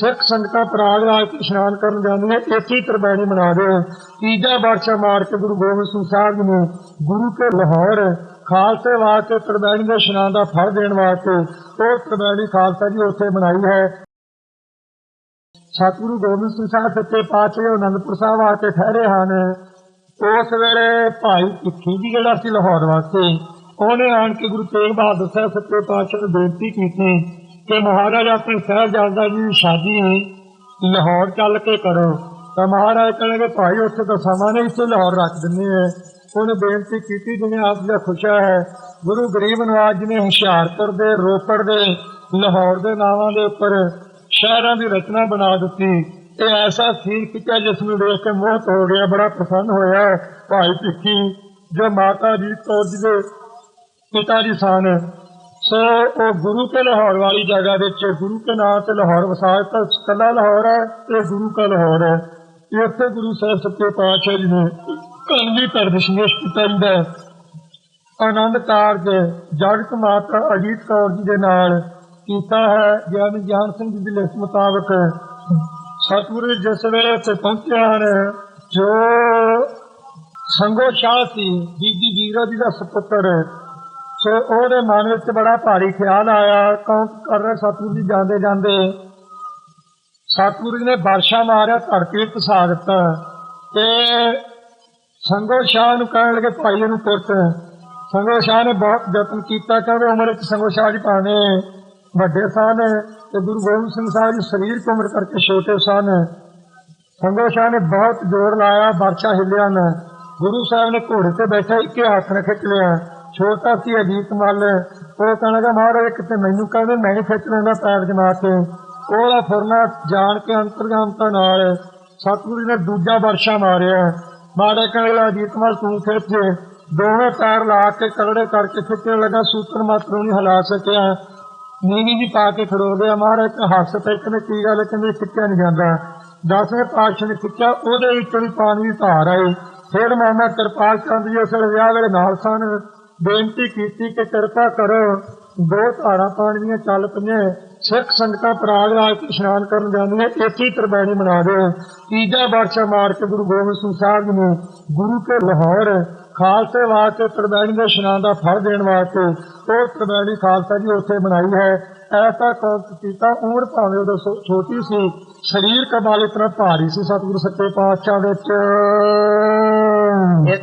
ਸਿੱਖ ਸੰਗਤਾਂ ਪ੍ਰਯਾਗਰਾਜ ਤੋਂ ਇਸ਼ਨਾਨ ਕਰਨ ਜਾਂਦੀਆਂ ਇੱਥੇ ਹੀ ਬਣਾ ਦਿਓ। ਤੀਜਾ ਬਾਦਸ਼ਾਹ ਮਾਰ ਕੇ ਗੁਰੂ ਗੋਬਿੰਦ ਸਿੰਘ ਸਾਹਿਬ ਨੂੰ ਗੁਰੂ ਕੇ ਲਾਹੌਰ, ਖਾਲਸੇ ਵਾਸਤੇ ਤਰਬੈਣੀ ਦੇ ਇਸ਼ਨਾਨ ਦਾ ਫਲ ਦੇਣ ਵਾਸਤੇ ਉਹ ਤਰਬੈਣੀ ਖਾਲਸਾ ਜੀ ਉੱਥੇ ਬਣਾਈ ਹੈ। ਸਤਿਗੁਰੂ ਗੋਬਿੰਦ ਸਿੰਘ ਸਾਹਿਬ ਸੱਚੇ ਪਾਤਸ਼ਾਹ ਅਨੰਦਪੁਰ ਸਾਹਿਬ ਆ ਕੇ ਠਹਿਰੇ ਹਨ। ਉਸ ਵੇਲੇ ਭਾਈ ਭਿੱਖੀ ਜੀ ਜਿਹੜਾ ਸੀ ਲਾਹੌਰ ਵਾਸਤੇ, ਉਹਨੇ ਆਣ ਕੇ ਗੁਰੂ ਤੇਗ ਬਹਾਦਰ ਸਾਹਿਬ ਸੱਚੇ ਪਾਤਸ਼ਾਹ ਨੂੰ ਬੇਨਤੀ ਕੀਤੀ ਕਿ ਮਹਾਰਾਜ ਆਪਣੇ ਸਾਹਿਬਜ਼ਾਦਾ ਜੀ ਦੀ ਸ਼ਾਦੀ ਲਾਹੌਰ ਚੱਲ ਕੇ ਕਰੋ। ਤਾਂ ਮਹਾਰਾਜ ਕਹਿੰਦੇ, ਭਾਈ, ਉੱਥੇ ਤਾਂ ਸਮਾਂ ਨਹੀਂ ਇੱਥੇ ਲਾਹੌਰ ਰੱਖ ਦਿੰਦੇ ਆ। ਉਹਨੇ ਬੇਨਤੀ ਕੀਤੀ, ਜਿਵੇਂ ਆਪ ਦਾ ਖੁਸ਼ਾ ਹੈ, ਗੁਰੂ ਗਰੀਬ ਨਵਾਜ ਜੀ ਨੇ ਹੁਸ਼ਿਆਰਪੁਰ ਦੇ ਰੋਪੜ ਦੇ, ਲਾਹੌਰ ਦੇ ਨਾਵਾਂ ਦੇ ਉੱਪਰ ਸ਼ਹਿਰਾਂ ਦੀ ਰਚਨਾ ਬਣਾ ਦਿੱਤੀ। ਇਹ ਐਸਾ ਸੀਨ ਖਿੱਚਿਆ ਜਿਸ ਨੂੰ ਦੇਖ ਕੇ ਮੋਹਤ ਹੋ ਗਿਆ ਬੜਾ ਪ੍ਰਸੰਨ ਹੋਇਆ। ਭਾਈ ਭਿੱਖੀ, ਜੋ ਮਾਤਾ ਜੀ ਕੌਰ ਜੀ ਦੇ ਪਿਤਾ ਜੀ ਸਨ ਸੋ ਉਹ ਗੁਰੂ ਕੇ ਲਾਹੌਰ ਵਾਲੀ ਜਗ੍ਹਾ ਵਿੱਚ, ਗੁਰੂ ਕੇ ਨਾਂ ਤੇ ਲਾਹੌਰ ਵਸਾਇਆ ਤਾਂ ਕੱਲਾ ਲਾਹੌਰ ਹੈ ਇਹ ਗੁਰੂ ਕਾ ਲਾਹੌਰ ਹੈ। ਇੱਥੇ ਗੁਰੂ ਸਾਹਿਬ ਸੱਚੇ ਪਾਤਸ਼ਾਹ ਜੀ ਨੇ ਕਲਗੀ ਦਸ਼ਮੇਸ਼ ਕੀਤਾ ਆਨੰਦ ਕਾਰਜ, ਜਗਤ ਮਾਤਾ ਅਜੀਤ ਕੌਰ ਜੀ ਦੇ ਨਾਲ ਕੀਤਾ ਹੈ। ਗਿਆਨੀ ਗਿਆਨ ਸਿੰਘ ਜੀ ਦੇ ਲਿਖ ਮੁਤਾਬਕ ਸਤਿਗੁਰੂ ਜਿਸ ਵੇਲੇ ਉੱਥੇ ਪਹੁੰਚਿਆ ਹਨ, ਜੋ ਸੰਗੋ ਸ਼ਾਹ ਸੀ, ਬੀਬੀ ਵੀਰੋ ਜੀ ਦਾ ਸੁਪੁੱਤਰ ਸੋ ਉਹਦੇ ਮਨ ਵਿੱਚ ਬੜਾ ਭਾਰੀ ਖਿਆਲ ਆਇਆ, ਕੌਣ ਕਰ ਰਿਹਾ? ਸਤਿਗੁਰੂ ਜੀ ਜਾਂਦੇ ਜਾਂਦੇ ਸਤਿਗੁਰੂ ਜੀ ਨੇ ਬਾਰਸ਼ਾ ਮਾਰਿਆ, ਧਰਤੀ ਵਿੱਚ ਦਿੱਤਾ ਤੇ ਸੰਗੋ ਸ਼ਾਹ ਨੂੰ ਕਹਿਣ ਲੱਗੇ, ਭਾਈ ਨੂੰ ਪੁੱਤ ਸੰਗੋ ਸ਼ਾਹ ਨੇ ਬਹੁਤ ਯਤਨ ਕੀਤਾ, ਕਹਿੰਦੇ ਉਮਰ ਵਿੱਚ ਸੰਗੋ ਸ਼ਾਹ ਜੀ ਭਾਵੇਂ ਵੱਡੇ ਸਨ ਤੇ ਗੁਰੂ ਗੋਬਿੰਦ ਸਿੰਘ ਸਾਹਿਬ ਜੀ ਸਰੀਰ ਉਮਰ ਕਰਕੇ ਛੋਟੇ ਸਨ ਸੰਗੋ ਸ਼ਾਹ ਨੇ ਬਹੁਤ ਜ਼ੋਰ ਲਾਇਆ, ਬਾਰਸ਼ਾ ਹਿੱਲਿਆ ਨਾ। ਗੁਰੂ ਸਾਹਿਬ ਨੇ ਘੋੜੇ ਤੇ ਬੈਠਾ, ਇੱਕੇ ਹੱਥ ਨਾਲ ਖਿੱਚ ਲਿਆ। ਛੋਟਾ ਸੀ ਅਜੀਤ ਮੱਲ। ਉਹ ਕਹਿਣ ਲੱਗਾ, ਮਹਾਰਾਜ ਕਿਤੇ ਮੈਨੂੰ ਕਹਿੰਦੇ ਮੈਂ ਹੀ ਪੈਰ ਜਮਾ ਕੇ ਉਹਦਾ ਫੁਰਨਾ ਜਾਣ ਕੇ ਅੰਤਰਗਾਮਤਾ ਨਾਲ। ਸਤਿਗੁਰੂ ਨੇ ਦੂਜਾ ਵਰਸ਼ਾ ਮਾਰਿਆ। ਮਾਰੇ ਕਹਿਣ ਲੱਗਾ, ਅਜੀਤ ਮੱਲ, ਤੂੰ ਖਿੱਚ ਦੋਵੇਂ ਪੈਰ ਲਾ ਕੇ ਕਰੜੇ ਕਰਕੇ ਖਿੱਚਣ ਲੱਗਾ, ਸੂਤਰ ਮਾਤਰ ਨੂੰ ਨਹੀਂ ਹਿਲਾ ਸਕਿਆ। ਨੀਵੀਂ ਜੀ ਪਾ ਕੇ ਖੜੋ ਗਿਆ। ਮਹਾਰਾਜ ਹੱਸ ਤੇ ਇੱਕ ਕੀ ਗੱਲ? ਕਹਿੰਦੇ, ਖਿੱਚਿਆ ਨਹੀਂ ਜਾਂਦਾ। ਦਸਵੇਂ ਪਾਤਸ਼ਾਹ ਨੇ ਖਿੱਚਿਆ, ਉਹਦੇ ਵਿੱਚੋਂ ਵੀ ਪਾਣੀ ਦੀ ਧਾਰ ਆਈ। ਫਿਰ ਮਾਮਾ ਕਿਰਪਾਲ ਚੰਦ ਜੀ ਉਸ ਵਿਆਹ ਵੇਲੇ ਨਾਲ ਸਨ। ਬੇਨਤੀ ਕੀਤੀ ਕਿ ਕਿਰਪਾ ਕਰੋ ਦੋ ਧਾਰਾਂ ਪਾਣੀ ਚੱਲ ਪਈਆਂ। ਸਿੱਖ ਸੰਗਤਾਂ ਪ੍ਰਯਾਗਰਾਜ ਤੋਂ ਇਸ਼ਨਾਨ ਕਰਨ ਜਾਂਦੀਆਂ ਇੱਥੇ ਹੀ ਤਰਬੈਣੀ ਬਣਾ ਤੀਜਾ ਬਾਦਸ਼ਾਹ ਮਾਰ ਕੇ ਗੁਰੂ ਗੋਬਿੰਦ ਸਿੰਘ ਸਾਹਿਬ ਜੀ ਗੁਰੂ ਕੇ ਲਾਹੌਰ, ਖਾਲਸੇ ਵਾਸਤੇ ਤਰਬੈਣੀ ਦੇ ਇਸ਼ਨਾਨ ਦਾ ਫਲ ਦੇਣ ਵਾਸਤੇ ਉਹ ਤਰਬੈਣੀ ਖਾਲਸਾ ਜੀ ਉੱਥੇ ਬਣਾਈ ਹੈ। ਐਸਾ ਕੌਮ ਕੀਤਾ, ਉਮਰ ਭਾਵੇਂ ਉਦੋਂ ਛੋ- ਛੋਟੀ ਸੀ, ਸਰੀਰ ਕਮਾਲ ਇਤਨਾ ਭਾਰੀ ਸੀ, ਸਤਿਗੁਰੂ ਸੱਚੇ ਪਾਤਸ਼ਾਹ ਵਿੱਚ।